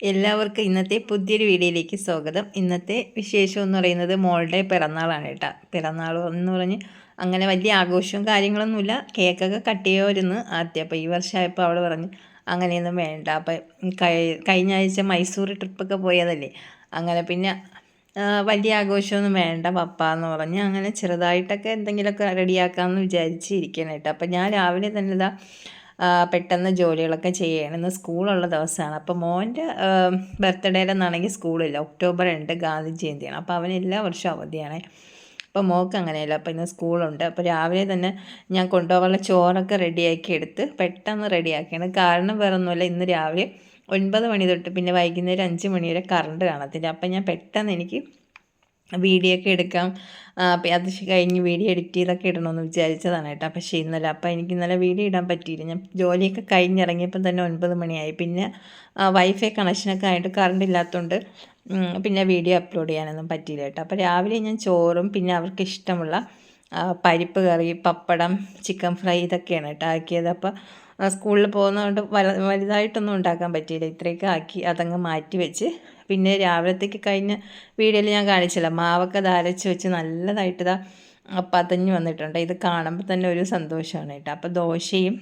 എല്ലാവർക്കും ഇന്നത്തെ പുതിയൊരു വീഡിയോയിലേക്ക് സ്വാഗതം. ഇന്നത്തെ വിശേഷം എന്ന് പറയുന്നത് മോളുടെ പിറന്നാളാണ് കേട്ടോ. പിറന്നാൾ എന്ന് പറഞ്ഞ് അങ്ങനെ വലിയ ആഘോഷവും കാര്യങ്ങളൊന്നുമില്ല. കേക്കൊക്കെ കട്ട് ചെയ്യുമായിരുന്നു ആദ്യം. അപ്പോൾ ഈ വർഷമായപ്പോൾ അവൾ പറഞ്ഞു അങ്ങനെയൊന്നും വേണ്ട. അപ്പം കഴിഞ്ഞ ആഴ്ച മൈസൂർ ട്രിപ്പൊക്കെ പോയതല്ലേ. അങ്ങനെ പിന്നെ വലിയ ആഘോഷമൊന്നും വേണ്ട പപ്പ എന്ന് പറഞ്ഞ് അങ്ങനെ ചെറുതായിട്ടൊക്കെ എന്തെങ്കിലുമൊക്കെ റെഡിയാക്കാമെന്ന് വിചാരിച്ചിരിക്കണം കേട്ടോ. അപ്പം ഞാൻ രാവിലെ തന്നെ ഇതാ പെട്ടെന്ന് ജോലികളൊക്കെ ചെയ്യണം. ഇന്ന് സ്കൂളുള്ള ദിവസമാണ്. അപ്പോൾ മോന്റെ ബർത്ത്ഡേയിലെന്നാണെങ്കിൽ സ്കൂളില്ല. ഒക്ടോബർ രണ്ട് ഗാന്ധി ജയന്തിയാണ് അപ്പോൾ അവന് എല്ലാ വർഷവും അവധിയാണ്. അപ്പോൾ മോൾക്ക് അങ്ങനെയല്ല. അപ്പോൾ ഇന്ന് സ്കൂളുണ്ട്. അപ്പോൾ രാവിലെ തന്നെ ഞാൻ കൊണ്ടുപോകാനുള്ള ചോറൊക്കെ റെഡിയാക്കി എടുത്ത് പെട്ടെന്ന് റെഡിയാക്കിയാണ്. കാരണം വേറെ ഒന്നുമില്ല ഇന്ന് രാവിലെ ഒൻപത് മണി തൊട്ട് പിന്നെ വൈകുന്നേരം അഞ്ച് മണി വരെ കറണ്ട് കാണത്തില്ല. അപ്പം ഞാൻ പെട്ടെന്ന് എനിക്ക് വീഡിയോ ഒക്കെ എടുക്കാം. അത് കഴിഞ്ഞ് വീഡിയോ എഡിറ്റ് ചെയ്തൊക്കെ ഇടണമെന്ന് വിചാരിച്ചതാണ് കേട്ടോ. പക്ഷേ ഇന്നലെ അപ്പോൾ എനിക്ക് ഇന്നലെ വീഡിയോ ഇടാൻ പറ്റിയില്ല. ഞാൻ ജോലിയൊക്കെ കഴിഞ്ഞിറങ്ങിയപ്പം തന്നെ ഒൻപത് മണിയായി. പിന്നെ വൈഫൈ കണക്ഷനൊക്കെ ആയിട്ട് കറണ്ട് ഇല്ലാത്തതുകൊണ്ട് പിന്നെ വീഡിയോ അപ്ലോഡ് ചെയ്യാനൊന്നും പറ്റിയില്ല കേട്ടോ. അപ്പോൾ രാവിലെ ഞാൻ ചോറും പിന്നെ അവർക്ക് ഇഷ്ടമുള്ള പരിപ്പ് കറി പപ്പടം ചിക്കൻ ഫ്രൈ ഇതൊക്കെയാണ് കേട്ടോ ആക്കിയത്. അപ്പോൾ സ്കൂളിൽ പോകുന്നതുകൊണ്ട് വല വലുതായിട്ടൊന്നും ഉണ്ടാക്കാൻ പറ്റിയില്ല. ഇത്രയൊക്കെ ആക്കി അതങ്ങ് മാറ്റി വെച്ച്. പിന്നെ രാവിലത്തേക്ക് കഴിഞ്ഞ വീഡിയോയിൽ ഞാൻ കാണിച്ചില്ല മാവൊക്കെ ധാരച്ച് വെച്ച് നല്ലതായിട്ട് ഇതാ പതഞ്ഞ് വന്നിട്ടുണ്ട്. ഇത് കാണുമ്പോൾ തന്നെ ഒരു സന്തോഷമാണ് കേട്ടോ. അപ്പോൾ ദോശയും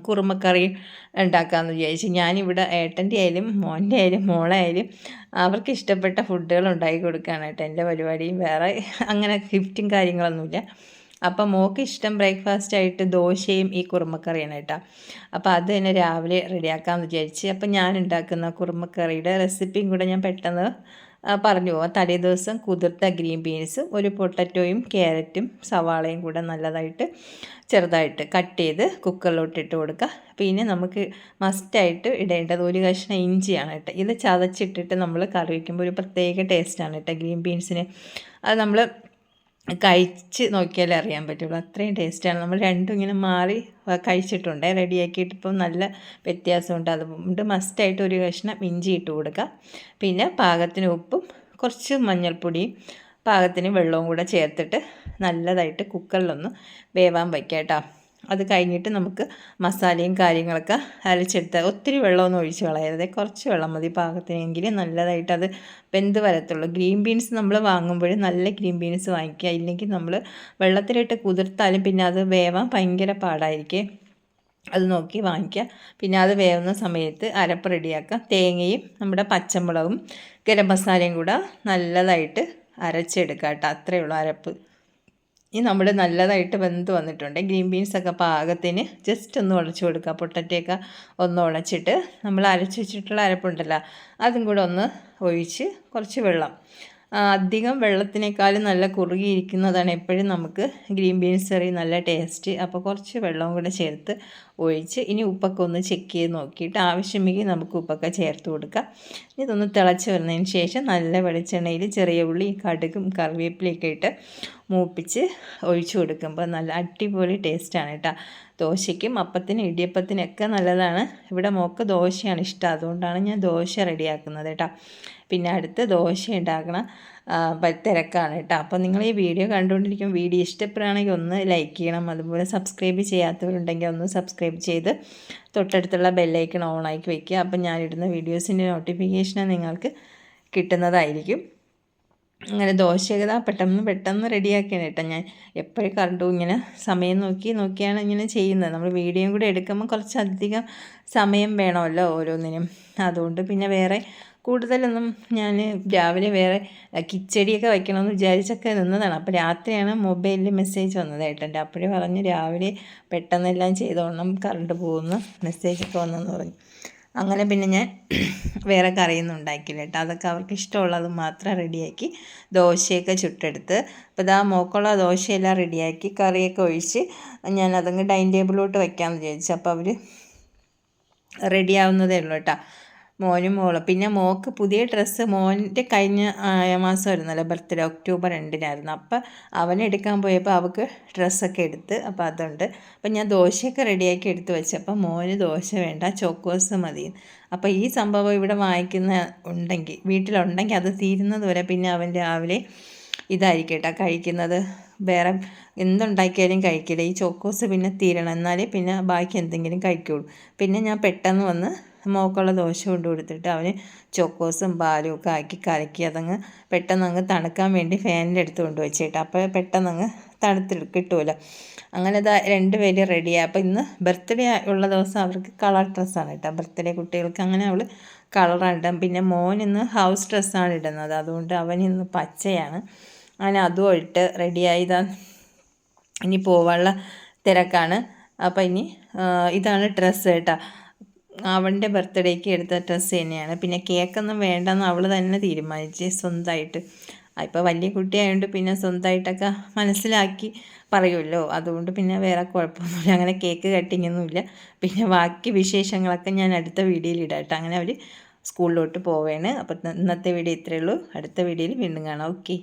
കുറുമക്കറിയും ഉണ്ടാക്കാമെന്ന് വിചാരിച്ചു. ഞാനിവിടെ ഏട്ടന്റെ ആയാലും മോന്റെ ആയാലും മോളായാലും അവർക്ക് ഇഷ്ടപ്പെട്ട ഫുഡുകൾ ഉണ്ടാക്കി കൊടുക്കുകയാണ് കേട്ടോ. എന്റെ പരിപാടിയും വേറെ അങ്ങനെ ഗിഫ്റ്റും കാര്യങ്ങളൊന്നുമില്ല. അപ്പം മോക്ക് ഇഷ്ടം ബ്രേക്ക്ഫാസ്റ്റ് ആയിട്ട് ദോശയും ഈ കുറുമക്കറിയാണ് കേട്ടോ. അപ്പോൾ അത് തന്നെ രാവിലെ റെഡിയാക്കാമെന്ന് വിചാരിച്ച് അപ്പം ഞാൻ ഉണ്ടാക്കുന്ന കുറുമക്കറിയുടെ റെസിപ്പിയും കൂടെ ഞാൻ പെട്ടെന്ന് പറഞ്ഞു പോവാം. തലേ ദിവസം കുതിർത്ത ഗ്രീൻ ബീൻസും ഒരു പൊട്ടറ്റോയും ക്യാരറ്റും സവാളയും കൂടെ നല്ലതായിട്ട് ചെറുതായിട്ട് കട്ട് ചെയ്ത് കുക്കറിലോട്ട് ഇട്ട് കൊടുക്കുക പിന്നെ നമുക്ക് മസ്റ്റായിട്ട് ഇടേണ്ടത് ഒരു കഷ്ണം ഇഞ്ചിയാണ് കേട്ടോ. ഇത് ചതച്ചിട്ടിട്ട് നമ്മൾ കറി വയ്ക്കുമ്പോൾ ഒരു പ്രത്യേക ടേസ്റ്റാണ് കേട്ടോ ഗ്രീൻ ബീൻസിന് അത് നമ്മൾ കഴിച്ച് നോക്കിയാലേ അറിയാൻ പറ്റുള്ളൂ. അത്രയും ടേസ്റ്റാണ് നമ്മൾ രണ്ടും ഇങ്ങനെ മാറി കഴിച്ചിട്ടുണ്ട്. റെഡിയാക്കിയിട്ട് ഇപ്പം നല്ല വ്യത്യാസമുണ്ട്. അതുകൊണ്ട് മസ്റ്റായിട്ട് ഒരു കഷ്ണം ഇഞ്ചി ഇട്ട് കൊടുക്കുക. പിന്നെ പാകത്തിന് ഉപ്പും കുറച്ച് മഞ്ഞൾപ്പൊടിയും പാകത്തിന് വെള്ളവും കൂടെ ചേർത്തിട്ട് നല്ലതായിട്ട് കുക്കറിലൊന്ന് വേവാൻ വയ്ക്കാം കേട്ടോ. അത് കഴിഞ്ഞിട്ട് നമുക്ക് മസാലയും കാര്യങ്ങളൊക്കെ അരച്ചെടുത്ത് ഒത്തിരി വെള്ളമൊന്നും ഒഴിച്ച് കളയരുത്. കുറച്ച് വെള്ളം മതി പാകത്തിനെങ്കിൽ നല്ലതായിട്ട് അത് വെന്ത് വരത്തുള്ളൂ. ഗ്രീൻ ബീൻസ് നമ്മൾ വാങ്ങുമ്പോൾ നല്ല ഗ്രീൻ ബീൻസ് വാങ്ങിക്കുക. ഇല്ലെങ്കിൽ നമ്മൾ വെള്ളത്തിലിട്ട് കുതിർത്താലും പിന്നെ അത് വേവാൻ ഭയങ്കര പാടായിരിക്കും. അത് നോക്കി വാങ്ങിക്കുക. പിന്നെ അത് വേവുന്ന സമയത്ത് അരപ്പ് റെഡിയാക്കുക. തേങ്ങയും നമ്മുടെ പച്ചമുളകും ഗരം മസാലയും കൂടെ നല്ലതായിട്ട് അരച്ചെടുക്കുക കേട്ടോ. അത്രയേ ഉള്ളൂ അരപ്പ്. ഇനി നമ്മൾ നല്ലതായിട്ട് വെന്ത് വന്നിട്ടുണ്ട്. ഗ്രീൻ ബീൻസൊക്കെ പാകത്തിന് ജസ്റ്റ് ഒന്ന് ഉടച്ചു കൊടുക്കുക പൊട്ടറ്റയൊക്കെ ഒന്ന് ഉളച്ചിട്ട് നമ്മൾ അരച്ച് വെച്ചിട്ടുള്ള അരപ്പുണ്ടല്ലോ അതും കൂടെ ഒന്ന് ഒഴിച്ച് കുറച്ച് വെള്ളം. അധികം വെള്ളത്തിനേക്കാളും നല്ല കുറുകിയിരിക്കുന്നതാണ് എപ്പോഴും നമുക്ക് ഗ്രീൻ ബീൻസ് കറി നല്ല ടേസ്റ്റ് അപ്പോൾ കുറച്ച് വെള്ളവും കൂടെ ചേർത്ത് ഒഴിച്ച് ഇനി ഉപ്പൊക്കെ ഒന്ന് ചെക്ക് ചെയ്ത് നോക്കിയിട്ട് ആവശ്യമെങ്കിൽ നമുക്ക് ഉപ്പൊക്കെ ചേർത്ത് കൊടുക്കാം. ഇതൊന്ന് തിളച്ച് വരുന്നതിന് ശേഷം നല്ല വെളിച്ചെണ്ണയിൽ ചെറിയ ഉള്ളി കടുകും കറിവേപ്പിലയൊക്കെ ഇട്ട് മൂപ്പിച്ച് ഒഴിച്ചു കൊടുക്കുമ്പോൾ നല്ല അടിപൊളി ടേസ്റ്റാണ് കേട്ടോ. ദോശയ്ക്കും അപ്പത്തിനും ഇടിയപ്പത്തിനൊക്കെ നല്ലതാണ്. ഇവിടെ മോക്ക് ദോശയാണ് ഇഷ്ടം. അതുകൊണ്ടാണ് ഞാൻ ദോശ റെഡിയാക്കുന്നത് കേട്ടോ. പിന്നെ അടുത്ത് ദോശ ഉണ്ടാക്കണം. തിരക്കാണ് കേട്ടോ. അപ്പോൾ നിങ്ങൾ ഈ വീഡിയോ കണ്ടുകൊണ്ടിരിക്കും വീഡിയോ ഇഷ്ടപ്പെടുകയാണെങ്കിൽ ഒന്ന് ലൈക്ക് ചെയ്യണം. അതുപോലെ സബ്സ്ക്രൈബ് ചെയ്യാത്തവരുണ്ടെങ്കിൽ ഒന്ന് സബ്സ്ക്രൈബ് ചെയ്ത് തൊട്ടടുത്തുള്ള ബെല്ലൈക്കൺ ഓണാക്കി വയ്ക്കുക അപ്പോൾ ഞാനിടുന്ന വീഡിയോസിന്റെ നോട്ടിഫിക്കേഷൻ നിങ്ങൾക്ക് കിട്ടുന്നതായിരിക്കും. അങ്ങനെ ദോശയൊക്കെ പെട്ടെന്ന് പെട്ടെന്ന് റെഡിയാക്കിയാണ് കേട്ടോ ഞാൻ. എപ്പോഴും കറണ്ടും ഇങ്ങനെ സമയം നോക്കി നോക്കിയാണ് ഇങ്ങനെ ചെയ്യുന്നത്. നമ്മൾ വീഡിയോയും കൂടെ എടുക്കുമ്പോൾ കുറച്ചധികം സമയം വേണമല്ലോ ഓരോന്നിനും. അതുകൊണ്ട് പിന്നെ വേറെ കൂടുതലൊന്നും ഞാൻ രാവിലെ വേറെ കിച്ചടിയൊക്കെ വയ്ക്കണമെന്ന് വിചാരിച്ചൊക്കെ നിന്നതാണ്. അപ്പോൾ രാത്രിയാണ് മൊബൈലിൽ മെസ്സേജ് വന്നത് ഏട്ടന്റെ അപ്പോഴേ പറഞ്ഞ് രാവിലെ പെട്ടെന്നെല്ലാം ചെയ്തോണം കറണ്ട് പോകുന്നു മെസ്സേജൊക്കെ വന്നെന്ന് പറഞ്ഞു. അങ്ങനെ പിന്നെ ഞാൻ വേറെ കറിയൊന്നും ഉണ്ടാക്കിയില്ല കേട്ടോ. അതൊക്കെ അവർക്ക് ഇഷ്ടമുള്ളത് മാത്രം റെഡിയാക്കി ദോശയൊക്കെ ചുട്ടെടുത്ത്. അപ്പോൾ ഇതാ മോക്കുള്ള ദോശയെല്ലാം റെഡിയാക്കി കറിയൊക്കെ ഒഴിച്ച് ഞാൻ അതങ്ങ് ഡൈനിങ് ടേബിളിലോട്ട് വയ്ക്കാമെന്ന് വിചാരിച്ചു. അപ്പോൾ അവർ റെഡിയാവുന്നതേ ഉള്ളൂ കേട്ടോ. മോനും മോളും. പിന്നെ മോക്ക് പുതിയ ഡ്രസ്സ് മോന്റെ കഴിഞ്ഞ മാസമായിരുന്നല്ലോ ബർത്ത്ഡേ ഒക്ടോബർ രണ്ടിനായിരുന്നു. അപ്പം അവൻ എടുക്കാൻ പോയപ്പോൾ അവൾക്ക് ഡ്രസ്സൊക്കെ എടുത്ത് അപ്പോൾ അതുണ്ട്. അപ്പം ഞാൻ ദോശയൊക്കെ റെഡിയാക്കി എടുത്ത് വെച്ചപ്പോൾ മോന് ദോശ വേണ്ട ചോക്കോസ് മതി. അപ്പോൾ ഈ സംഭവം ഇവിടെ വാങ്ങിക്കുന്ന ഉണ്ടെങ്കിൽ വീട്ടിലുണ്ടെങ്കിൽ അത് തീരുന്നത് വരെ പിന്നെ അവൻ രാവിലെ ഇതായിരിക്കട്ടെ കഴിക്കുന്നത്. വേറെ എന്തുണ്ടാക്കിയാലും കഴിക്കില്ല. ഈ ചോക്കോസ് പിന്നെ തീരണം. എന്നാലേ പിന്നെ ബാക്കി എന്തെങ്കിലും കഴിക്കുള്ളൂ. പിന്നെ ഞാൻ പെട്ടെന്ന് വന്ന് മോക്കുള്ള ദോശ കൊണ്ട് കൊടുത്തിട്ട് അവന് ചൊക്കോസും പാലും ഒക്കെ ആക്കി കലക്കി അതങ്ങ് പെട്ടെന്ന് അങ്ങ് തണുക്കാൻ വേണ്ടി ഫാനിന്റെ അടുത്ത് കൊണ്ട് വെച്ചിട്ട് അപ്പോൾ പെട്ടെന്ന് അങ്ങ് തണുത്തിൽ കിട്ടുമല്ലോ അങ്ങനെ ഇതാ രണ്ടുപേരും റെഡിയായി അപ്പോൾ ഇന്ന് ബർത്ത്ഡേ ഉള്ള ദിവസം അവർക്ക് കളർ ഡ്രസ്സാണ് കേട്ടോ ബർത്ത്ഡേ കുട്ടികൾക്ക് അങ്ങനെ അവൾ കളറാണ് ഇടാം പിന്നെ മോൻ ഇന്ന് ഹൗസ് ഡ്രസ്സാണ് ഇടുന്നത്. അതുകൊണ്ട് അവൻ ഇന്ന് പച്ചയാണ്. അങ്ങനെ അതും ഇട്ട് റെഡിയായി ഇതാ ഇനി പോവാനുള്ള തിരക്കാണ്. അപ്പം ഇനി ഇതാണ് ഡ്രസ്സ് കേട്ടോ അവന്റെ ബർത്ത്ഡേക്ക് എടുത്ത ഡ്രസ്സ് തന്നെയാണ്. പിന്നെ കേക്കൊന്നും വേണ്ടെന്ന് അവൾ തന്നെ തീരുമാനിച്ച് സ്വന്തമായിട്ട്. ഇപ്പോൾ വലിയ കുട്ടിയായതുകൊണ്ട് പിന്നെ സ്വന്തമായിട്ടൊക്കെ മനസ്സിലാക്കി പറയുമല്ലോ. അതുകൊണ്ട് പിന്നെ വേറെ കുഴപ്പമൊന്നുമില്ല. അങ്ങനെ കേക്ക് കട്ടിങ്ങൊന്നുമില്ല. പിന്നെ ബാക്കി വിശേഷങ്ങളൊക്കെ ഞാൻ അടുത്ത വീഡിയോയിൽ ഇടാം അങ്ങനെ അവർ സ്കൂളിലോട്ട് പോവേണ്. അപ്പോൾ ഇന്നത്തെ വീഡിയോ ഇത്രയേ ഉള്ളൂ. അടുത്ത വീഡിയോയിൽ വീണ്ടും കാണാം. ഓക്കെ.